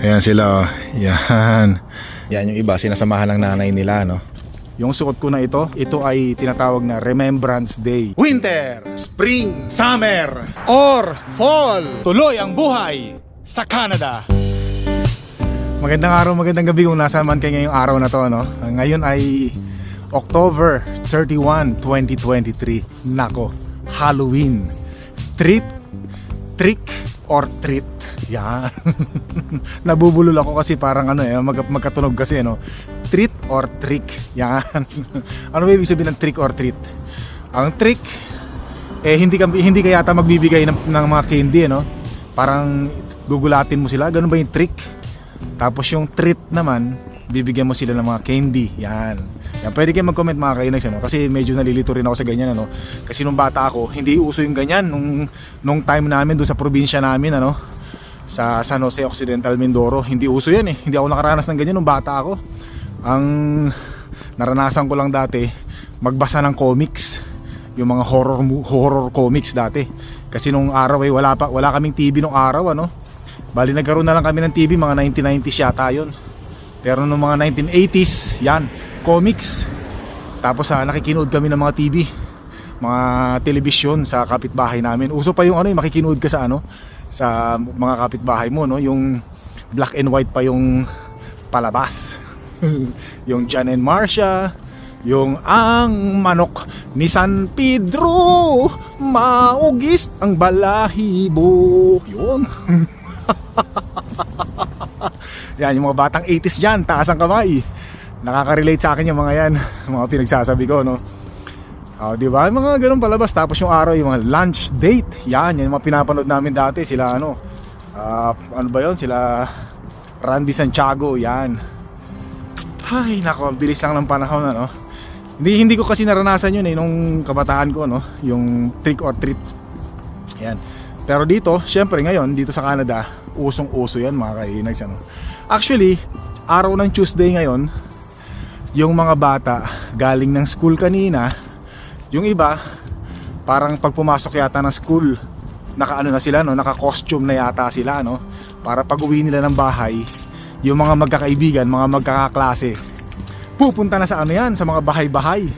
Ayan sila, oh. Yan. Yan yung iba, sinasamahan ng nanay nila, no? Yung suot ko na ito, ito ay tinatawag na Remembrance Day. Winter, Spring, Summer, or Fall. Tuloy ang buhay sa Canada. Magandang araw, magandang gabi kung nasaan man kayo ngayong araw na to, no? Ngayon ay October 31, 2023. Nako, Halloween. Treat, trick, or treat. Yan. Nabubulol ako kasi parang ano eh, mag magkatunog kasi no. Treat or trick. Yan. ano ba ibig sabihin ng trick or treat? Ang trick eh hindi hindi ka yata magbibigay ng, ng mga candy no. Parang gugulatin mo sila, ganun ba yung trick? Tapos yung treat naman, bibigyan mo sila ng mga candy. Yan. Yan, pwede kayo mag-comment mga kainags ano? Kasi medyo nalilito rin ako sa ganyan ano. Kasi nung bata ako, hindi uso yung ganyan nung nung time namin doon sa probinsya namin ano. Sa San Jose Occidental Mindoro, hindi uso yan eh. Hindi ako nakaranas ng ganyan nung bata ako. Ang naranasan ko lang dati, magbasa ng comics. Yung mga horror horror comics dati. Kasi nung araw eh wala pa wala kaming TV nung araw ano. Bali nagkaroon na lang kami ng TV mga 1990s yata yun. Pero nung mga 1980s, yan, comics. Tapos ah, nakikinood kami ng mga TV, mga telebisyon sa kapitbahay namin. Uso pa yung ano, yung makikinood ka sa ano, sa mga kapitbahay mo, no, yung black and white pa yung palabas. yung John and Marcia, yung ang manok ni San Pedro, maugis ang balahibo. Yun. Yan, yung mga batang 80s dyan, taas ang kamay. Nakaka-relate sa akin yung mga yan, mga pinagsasabi ko, no? Oh, di ba? Mga ganun palabas. Tapos yung araw, yung mga lunch date. Yan, yan yung mga pinapanood namin dati. Sila ano, ah, ano ba yon Sila Randy Santiago, yan. Ay, nako, ang bilis lang ng panahon, ano? Hindi, hindi ko kasi naranasan yun eh, nung kabataan ko, no? Yung trick or treat. Yan. Pero dito, syempre ngayon, dito sa Canada, usong-uso yan mga kainags, ano? Actually, araw ng Tuesday ngayon, yung mga bata galing ng school kanina, yung iba, parang pag pumasok yata ng school, naka ano na sila, no? naka-costume na yata sila, no? Para pag uwi nila ng bahay, yung mga magkakaibigan, mga magkakaklase, pupunta na sa ano yan, sa mga bahay-bahay.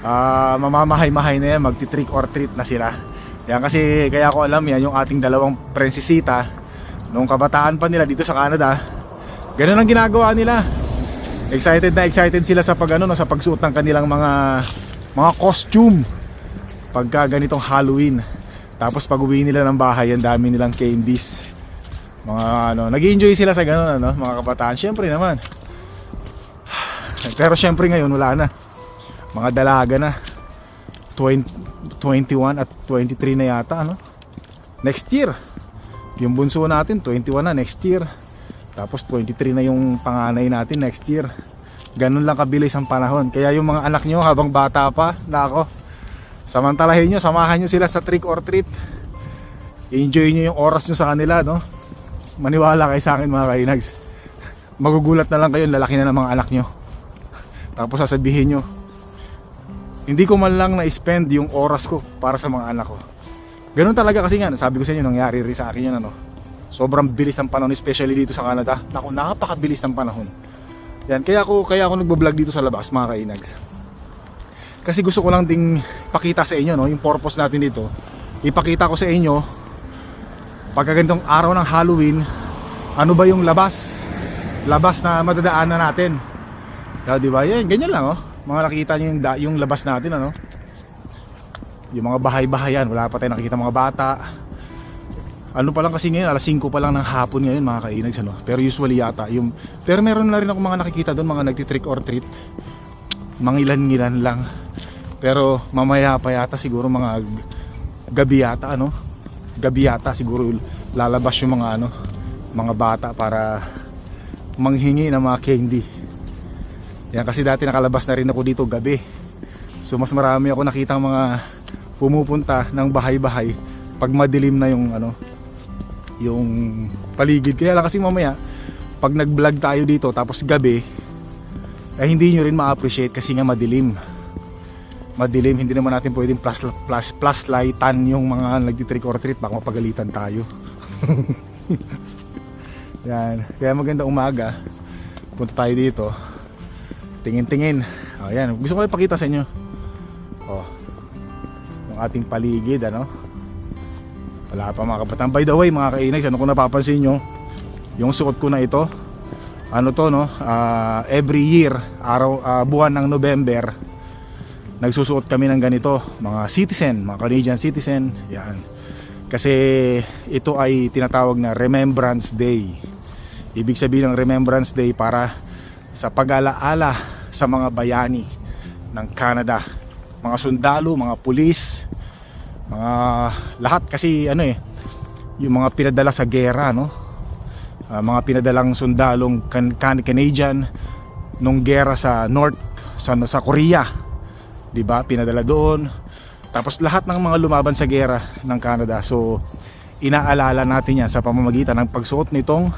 Ah, mamamahay-mahay na yan, magti-trick or treat na sila. Yan kasi kaya ko alam yan yung ating dalawang prinsesita nung kabataan pa nila dito sa Canada. Ganun ang ginagawa nila. Excited na excited sila sa pag ano no, sa pagsuot ng kanilang mga mga costume pagka ganitong Halloween. Tapos pag uwi nila ng bahay, ang dami nilang candies. Mga ano, nag-enjoy sila sa ganun ano, mga kabataan. Syempre naman. Pero syempre ngayon wala na. Mga dalaga na. 20, 21 at 23 na yata ano. Next year. Yung bunso natin 21 na next year. Tapos 23 na yung panganay natin next year. Ganun lang kabilis ang panahon. Kaya yung mga anak nyo habang bata pa, nako. Samantalahin nyo, samahan nyo sila sa trick or treat. Enjoy nyo yung oras nyo sa kanila, no? Maniwala kayo sa akin mga kainags. Magugulat na lang kayo, lalaki na ng mga anak nyo. Tapos sasabihin nyo, hindi ko man lang na-spend yung oras ko para sa mga anak ko. Ganun talaga kasi nga, sabi ko sa inyo, nangyari rin sa akin yan, ano. Sobrang bilis ng panahon, especially dito sa Canada. Naku, napakabilis ng panahon. Yan, kaya ako, kaya ako nagbablog dito sa labas, mga kainags. Kasi gusto ko lang ding pakita sa inyo, no, yung purpose natin dito. Ipakita ko sa inyo, pagka araw ng Halloween, ano ba yung labas? Labas na madadaanan natin. Kaya di ba? Yan, ganyan lang, oh. Mga nakita niyo yung, yung labas natin, ano? Yung mga bahay-bahayan, wala pa tayong nakikita mga bata. Ano pa lang kasi ngayon, alas 5 pa lang ng hapon ngayon mga kainags ano. Pero usually yata yung pero meron na rin ako mga nakikita doon, mga nagti-trick or treat. Mga ilan-ilan lang. Pero mamaya pa yata siguro mga gabi yata ano. Gabi yata siguro lalabas yung mga ano, mga bata para manghingi ng mga candy. Yan kasi dati nakalabas na rin ako dito gabi. So mas marami ako nakita mga pumupunta ng bahay-bahay pag madilim na yung ano yung paligid kaya lang kasi mamaya pag nag-vlog tayo dito tapos gabi eh hindi nyo rin ma-appreciate kasi nga madilim madilim hindi naman natin pwedeng plus, plus, plus lightan yung mga nagtitrick or treat baka mapagalitan tayo Yan. Kaya maganda umaga. Punta tayo dito. Tingin-tingin. O yan. Gusto ko lang ipakita sa inyo. O. Yung ating paligid ano. Wala pa mga kabataan. By the way mga kainags, ano kung napapansin nyo, yung suot ko na ito, ano to no, ah, every year, araw, ah, buwan ng November, nagsusuot kami ng ganito, mga citizen, mga Canadian citizen, yan. Kasi ito ay tinatawag na Remembrance Day. Ibig sabihin ng Remembrance Day para sa pag-alaala sa mga bayani ng Canada. Mga sundalo, mga pulis, mga lahat kasi ano eh, yung mga pinadala sa gera, no? Ah, mga pinadalang sundalong kan, kan Canadian nung gera sa North sa sa Korea. 'Di ba? Pinadala doon. Tapos lahat ng mga lumaban sa gera ng Canada. So inaalala natin 'yan sa pamamagitan ng pagsuot nitong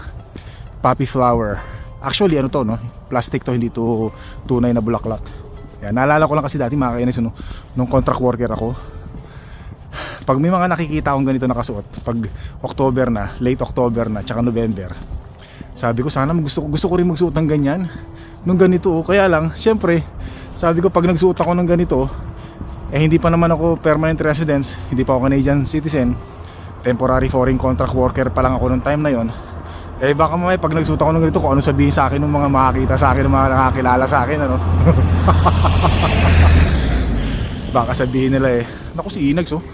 poppy flower. Actually ano to no? Plastic to hindi to tunay na bulaklak. Yan, naalala ko lang kasi dati mga kainis no, nung contract worker ako. Pag may mga nakikita akong ganito nakasuot, pag October na, late October na, tsaka November, sabi ko sana gusto, gusto ko rin magsuot ng ganyan nung ganito. oh. Kaya lang, syempre, sabi ko pag nagsuot ako ng ganito, eh hindi pa naman ako permanent residence, hindi pa ako Canadian citizen, temporary foreign contract worker pa lang ako nung time na yon. Eh baka mamaya pag nagsuot ako ng ganito, kung ano sabihin sa akin ng mga makakita sa akin, ng mga nakakilala sa akin, ano. baka sabihin nila eh, naku si Inags oh,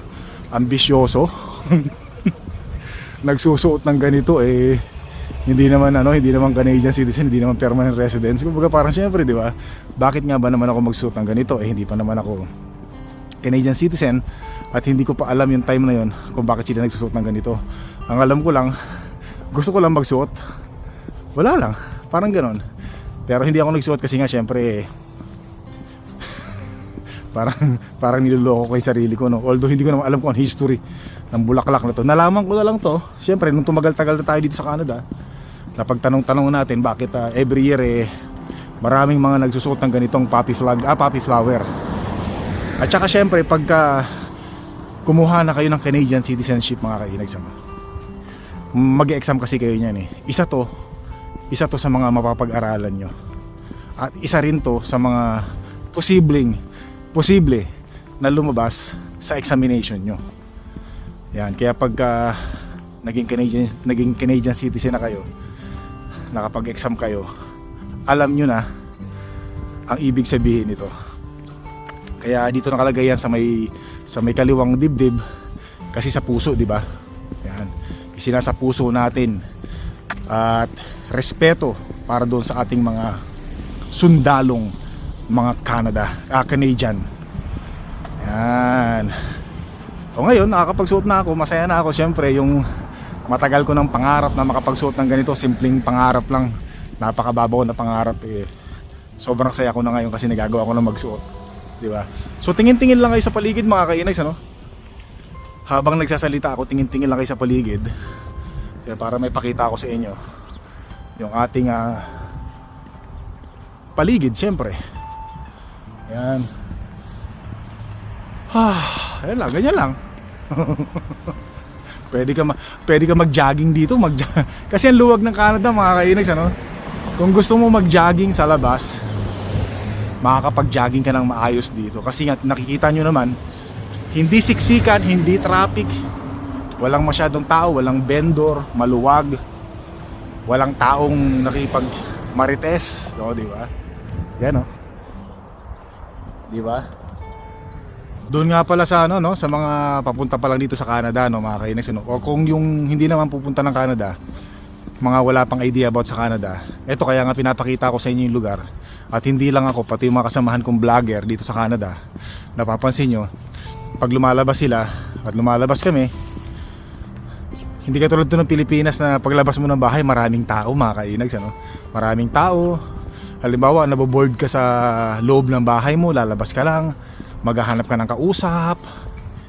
ambisyoso. Nagsusuot ng ganito eh, hindi naman ano, hindi naman Canadian citizen, hindi naman permanent residence. Kumbaga parang syempre, di ba? Bakit nga ba naman ako magsuot ng ganito? Eh hindi pa naman ako Canadian citizen at hindi ko pa alam yung time na yon kung bakit sila nagsusuot ng ganito. Ang alam ko lang, gusto ko lang magsuot. Wala lang, parang ganon. Pero hindi ako nagsuot kasi nga syempre parang parang niloloko ko yung sarili ko no. Although hindi ko naman alam kung ano history ng bulaklak na to. Nalaman ko na lang to. Syempre nung tumagal-tagal na tayo dito sa Canada, napagtanong-tanong natin bakit ah, every year eh maraming mga nagsusuot ng ganitong poppy flag, ah poppy flower. At saka syempre pagka kumuha na kayo ng Canadian citizenship mga kainag sama. Mag-exam kasi kayo niyan eh. Isa to, isa to sa mga mapapag-aralan nyo. At isa rin to sa mga posibleng posible na lumabas sa examination nyo. Yan, kaya pagka naging Canadian naging Canadian citizen na kayo, nakapag-exam kayo, alam nyo na ang ibig sabihin nito. Kaya dito nakalagay yan sa may sa may kaliwang dibdib kasi sa puso, di ba? Yan. Kasi nasa puso natin at respeto para doon sa ating mga sundalong mga Canada, ah, Canadian. Yan. O ngayon, nakakapagsuot na ako, masaya na ako. Siyempre, yung matagal ko ng pangarap na makapagsuot ng ganito, simpleng pangarap lang. Napakababaw na pangarap eh. Sobrang saya ko na ngayon kasi nagagawa ko na magsuot. Di ba? So tingin-tingin lang kayo sa paligid mga kainags, ano? Habang nagsasalita ako, tingin-tingin lang kayo sa paligid. Yan, para may pakita ako sa inyo. Yung ating ah, paligid, siyempre. Yan. Ah, ayun lang, ganyan lang. pwede ka ma- pwede ka mag-jogging dito, mag kasi ang luwag ng Canada mga kainags ano. Kung gusto mo mag-jogging sa labas, makakapag-jogging ka ng maayos dito kasi nga nakikita nyo naman hindi siksikan, hindi traffic walang masyadong tao, walang vendor maluwag walang taong nakipag marites o di ba yan o di ba doon nga pala sa ano no sa mga papunta pa lang dito sa Canada no mga kainis no? o kung yung hindi naman pupunta ng Canada mga wala pang idea about sa Canada eto kaya nga pinapakita ko sa inyo yung lugar at hindi lang ako pati yung mga kasamahan kong vlogger dito sa Canada napapansin nyo pag lumalabas sila at lumalabas kami hindi katulad to ng Pilipinas na paglabas mo ng bahay maraming tao mga kainags ano? maraming tao halimbawa naboboard ka sa loob ng bahay mo lalabas ka lang maghahanap ka ng kausap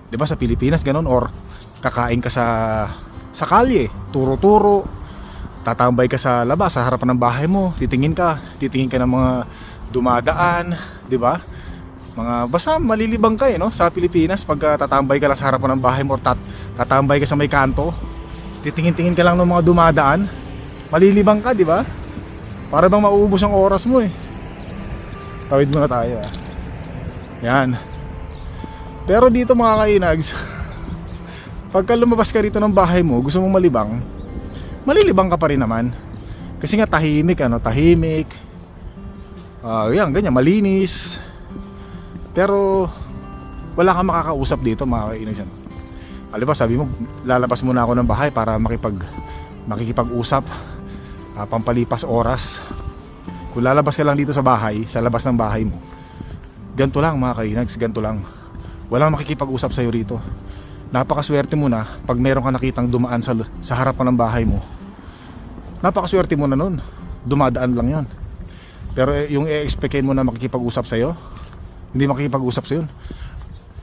'di ba sa Pilipinas ganun or kakain ka sa sa kalye turo-turo tatambay ka sa labas sa harapan ng bahay mo titingin ka titingin ka ng mga dumadaan 'di ba mga basta malilibang ka eh no sa Pilipinas pag tatambay ka lang sa harapan ng bahay mo or tat, tatambay ka sa may kanto titingin-tingin ka lang ng mga dumadaan malilibang ka, di ba? Para bang mauubos ang oras mo eh. Tawid muna tayo ah. Yan. Pero dito mga kainags, pagka lumabas ka rito ng bahay mo, gusto mong malibang, malilibang ka pa rin naman. Kasi nga tahimik, ano, tahimik. Ah, yan, ganyan, malinis. Pero wala kang makakausap dito mga kainags. Ano. Sabi mo, lalabas muna ako ng bahay para makipag makikipag-usap, ah, pampalipas oras. Kung lalabas ka lang dito sa bahay, sa labas ng bahay mo, ganito lang mga kainags, ganito lang. Walang makikipag-usap sa'yo rito. Napakaswerte mo na pag meron ka nakitang dumaan sa, sa harapan ng bahay mo. Napakaswerte mo na nun. Dumadaan lang yan. Pero eh, yung i-expectin mo na makikipag-usap sa'yo, hindi makikipag-usap sa'yo.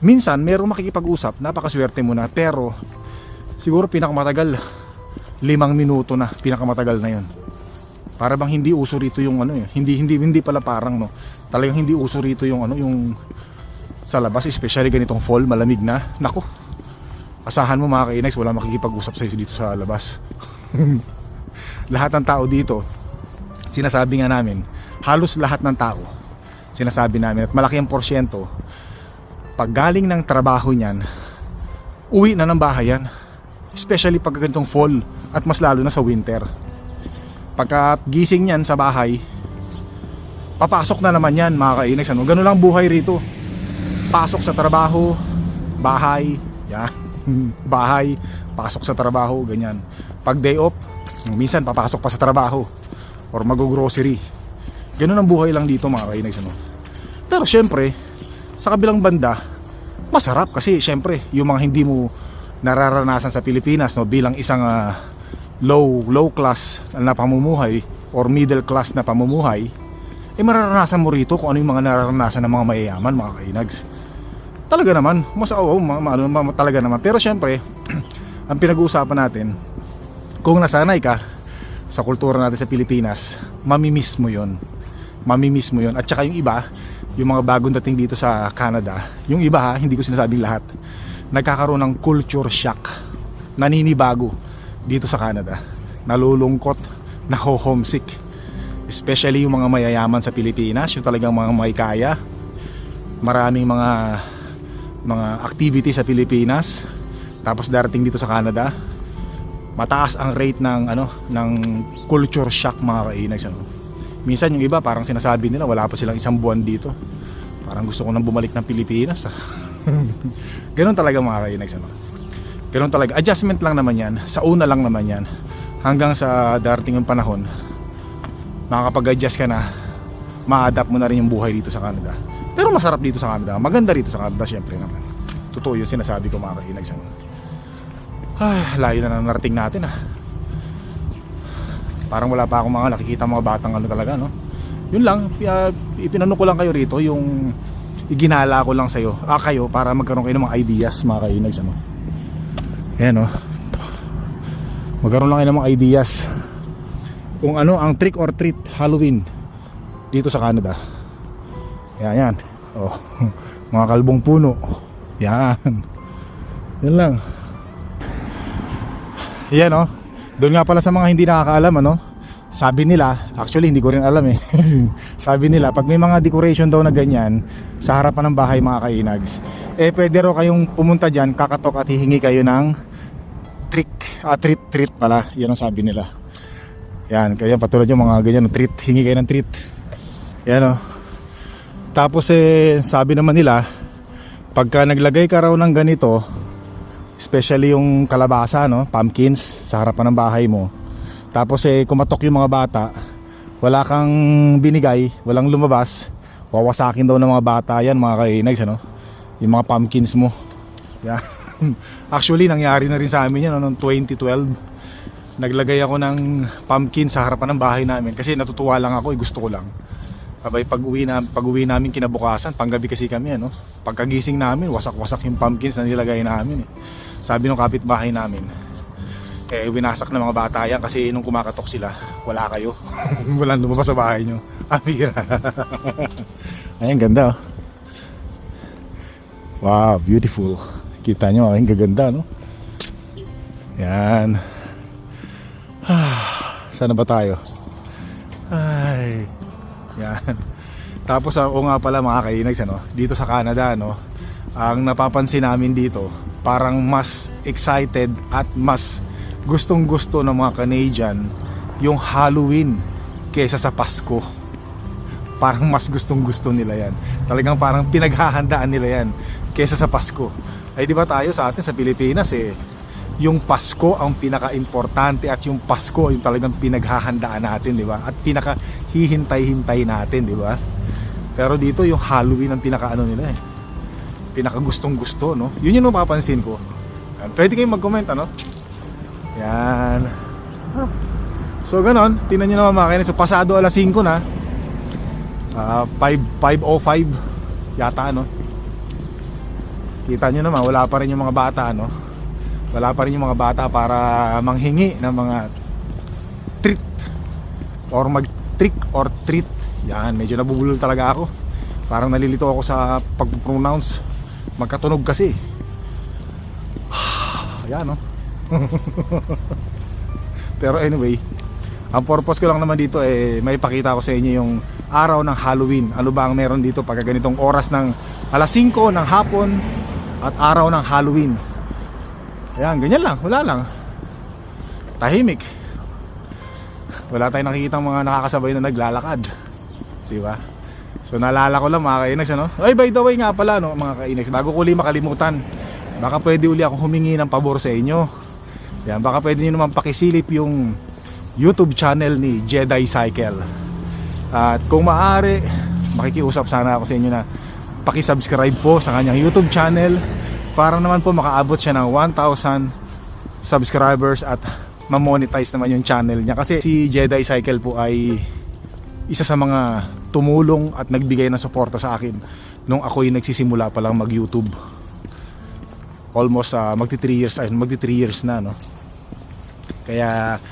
Minsan, merong makikipag-usap, napakaswerte mo na, pero siguro pinakamatagal, limang minuto na, pinakamatagal na yon. Para bang hindi uso rito yung ano eh, hindi hindi hindi pala parang no. Talagang hindi uso rito yung ano yung sa labas, especially ganitong fall, malamig na. Nako. Asahan mo mga kainags, wala makikipag-usap sa dito sa labas. lahat ng tao dito, sinasabi nga namin, halos lahat ng tao, sinasabi namin at malaki ang porsyento, pag galing ng trabaho niyan, uwi na ng bahay yan. Especially pag ganitong fall at mas lalo na sa winter. Pagka gising niyan sa bahay, papasok na naman yan mga kainags. Ano? Ganun lang buhay rito. Pasok sa trabaho, bahay, yan. bahay, pasok sa trabaho, ganyan. Pag day off, minsan papasok pa sa trabaho or mag-grocery. Ganun ang buhay lang dito mga kainags. Ano? Pero syempre, sa kabilang banda, masarap kasi syempre, yung mga hindi mo nararanasan sa Pilipinas no bilang isang ah, low low class na pamumuhay or middle class na pamumuhay eh mararanasan mo rito kung ano yung mga nararanasan ng mga mayayaman mga kainags. Talaga naman mas oo ma, ma, ano, ma- talaga naman. Pero syempre ang pinag-uusapan natin kung nasanay ka sa kultura natin sa Pilipinas mamimiss mo yon mamimiss mo yon at saka yung iba yung mga bagong dating dito sa Canada yung iba ha hindi ko sinasabing lahat nagkakaroon ng culture shock. Naninibago dito sa Canada nalulungkot naho-homesick especially yung mga mayayaman sa Pilipinas yung talagang mga may kaya maraming mga mga activity sa Pilipinas tapos darating dito sa Canada mataas ang rate ng ano ng culture shock mga kainags ano. minsan yung iba parang sinasabi nila wala pa silang isang buwan dito parang gusto ko nang bumalik ng Pilipinas ah. Ganun talaga mga kainags ano. Ganun talaga. Adjustment lang naman yan. Sa una lang naman yan. Hanggang sa darating yung panahon, makakapag-adjust ka na, ma-adapt mo na rin yung buhay dito sa Canada. Pero masarap dito sa Canada. Maganda rito sa Canada syempre naman. Totoo yung sinasabi ko mga kainags ano. Ay, layo na na narating natin ah. Parang wala pa akong mga nakikita mga batang ano talaga no. Yun lang, uh, ipinano ko lang kayo rito yung iginala ko lang sa'yo, ah, kayo para magkaroon kayo ng mga ideas mga kainags ano. Ayan oh. Magkaroon lang kayo ng mga ideas kung ano ang trick or treat Halloween dito sa Canada. Yan yan. Oh, mga kalbong puno. Yan. Yan lang. Yan oh. Doon nga pala sa mga hindi nakakaalam ano, sabi nila, actually hindi ko rin alam eh. sabi nila, pag may mga decoration daw na ganyan sa harapan ng bahay mga kainags, eh pwede raw kayong pumunta dyan, kakatok at hihingi kayo ng ah, treat, treat pala. Yan ang sabi nila. Yan, kaya patulad yung mga ganyan, treat, hingi kayo ng treat. Yan oh. Tapos eh, sabi naman nila, pagka naglagay ka raw ng ganito, especially yung kalabasa, no, pumpkins sa harapan ng bahay mo, tapos eh kumatok yung mga bata, wala kang binigay, walang lumabas, wawasakin daw ng mga bata yan mga kainags ano. Yung mga pumpkins mo. Yeah. Actually nangyari na rin sa amin yan no, noong 2012. Naglagay ako ng pumpkin sa harapan ng bahay namin kasi natutuwa lang ako, eh, gusto ko lang. Abay pag uwi na pag uwi namin kinabukasan, panggabi kasi kami ano. Pagkagising namin, wasak-wasak yung pumpkins na nilagay namin eh. Sabi ng kapitbahay namin, eh winasak ng mga bata yan kasi nung kumakatok sila wala kayo walang lumabas sa bahay nyo amira ayan ganda oh. wow beautiful kita nyo ang gaganda no yan Saan na ba tayo? Ay. Yan. Tapos ako nga pala mga kainags ano, dito sa Canada no, ang napapansin namin dito, parang mas excited at mas gustong gusto ng mga Canadian yung Halloween kaysa sa Pasko. Parang mas gustong gusto nila yan. Talagang parang pinaghahandaan nila yan kaysa sa Pasko. Ay di ba tayo sa atin sa Pilipinas eh, yung Pasko ang pinaka-importante at yung Pasko yung talagang pinaghahandaan natin, di ba? At pinaka hihintay-hintay natin, di ba? Pero dito yung Halloween ang pinaka ano nila eh. Pinaka gustong gusto, no? Yun yung napapansin ko. Pwede kayong mag-comment, ano? Yan. So ganon, tingnan nyo naman mga kainis. So pasado alas 5 na. Ah, 5, 5.05 yata, ano? Kita nyo naman, wala pa rin yung mga bata, ano? Wala pa rin yung mga bata para manghingi ng mga treat or mag-trick or treat yan, medyo nabubulol talaga ako. Parang nalilito ako sa pag-pronounce. Magkatunog kasi. Ayan, no? Pero anyway, ang purpose ko lang naman dito eh may pakita ko sa inyo yung araw ng Halloween. Ano ba ang meron dito pag ganitong oras ng alas 5 ng hapon at araw ng Halloween. Ayan, ganyan lang, wala lang. Tahimik. Wala tayong nakikita mga nakakasabay na naglalakad. Di ba? So naalala ko lang mga kainags ano. Ay by the way nga pala no mga kainags, bago ko uli makalimutan. Baka pwede uli ako humingi ng pabor sa inyo. Yan, baka pwede niyo naman pakisilip yung YouTube channel ni Jedi Cycle. At kung maaari, makikiusap sana ako sa inyo na paki-subscribe po sa kanyang YouTube channel para naman po makaabot siya ng 1,000 subscribers at ma-monetize naman yung channel niya. Kasi si Jedi Cycle po ay isa sa mga tumulong at nagbigay ng suporta sa akin nung ako'y nagsisimula pa lang mag YouTube almost uh, magti 3 years ay magti 3 years na no? Kaya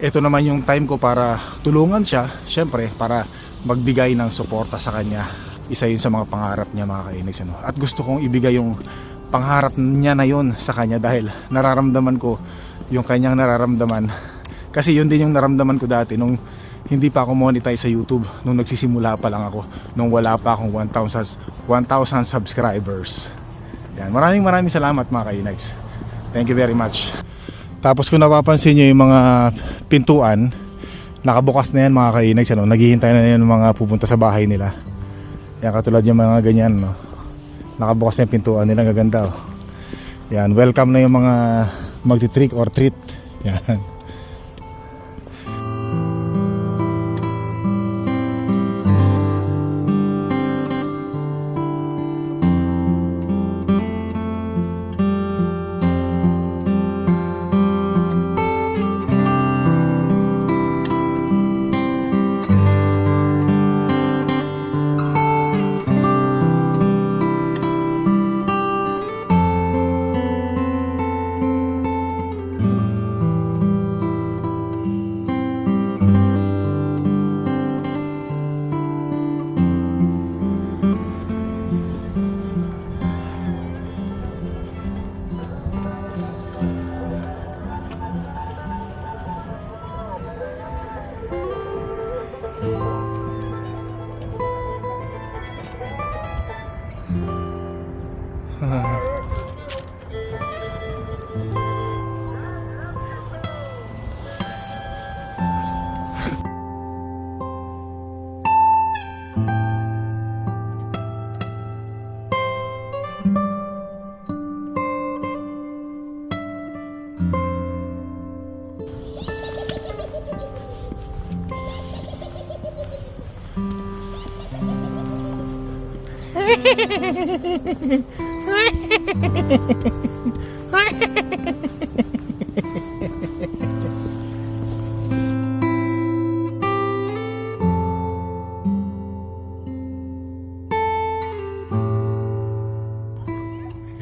ito naman yung time ko para tulungan siya syempre para magbigay ng suporta sa kanya isa yun sa mga pangarap niya mga kainags ano? at gusto kong ibigay yung pangarap niya na yun sa kanya dahil nararamdaman ko yung kanyang nararamdaman kasi yun din yung naramdaman ko dati nung hindi pa ako monetize sa YouTube nung nagsisimula pa lang ako nung wala pa akong 1,000 1,000 subscribers. Yan, maraming maraming salamat mga kainags. Thank you very much. Tapos kung napapansin niyo yung mga pintuan, nakabukas na yan mga kainags, ano, naghihintay na yan mga pupunta sa bahay nila. Yan katulad yung mga ganyan, no. Nakabukas na yung pintuan nila, gaganda oh. Yan, welcome na yung mga magti-trick or treat. Yan.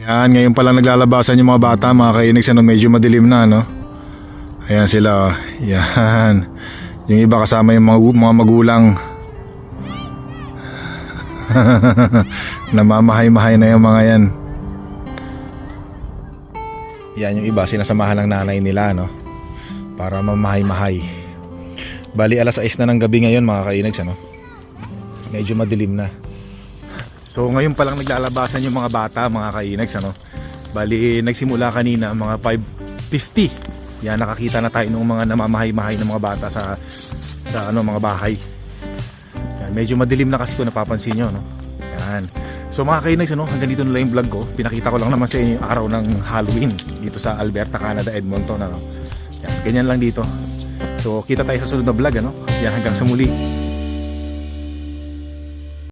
Yan, ngayon pala naglalabasan yung mga bata, mga kainags, ano, medyo madilim na, no? Ayan sila, oh. Yan. Yung iba kasama yung mga, mga magulang. Namamahay-mahay na yung mga yan. Yan yung iba, sinasamahan ng nanay nila, no? Para mamahay-mahay. Bali alas 6 na ng gabi ngayon mga kainags ano. Medyo madilim na. So ngayon pa lang naglalabasan yung mga bata mga kainags ano. Bali nagsimula kanina mga 5.50. Yan nakakita na tayo ng mga namamahay-mahay ng mga bata sa sa ano mga bahay. Yan, medyo madilim na kasi kung napapansin nyo no. Yan. So mga kainags ano, hanggang dito na lang yung vlog ko. Pinakita ko lang naman sa inyo yung araw ng Halloween dito sa Alberta, Canada, Edmonton ano. Yan, ganyan lang dito. So kita tayo sa sunod na vlog ano. Yan hanggang sa muli.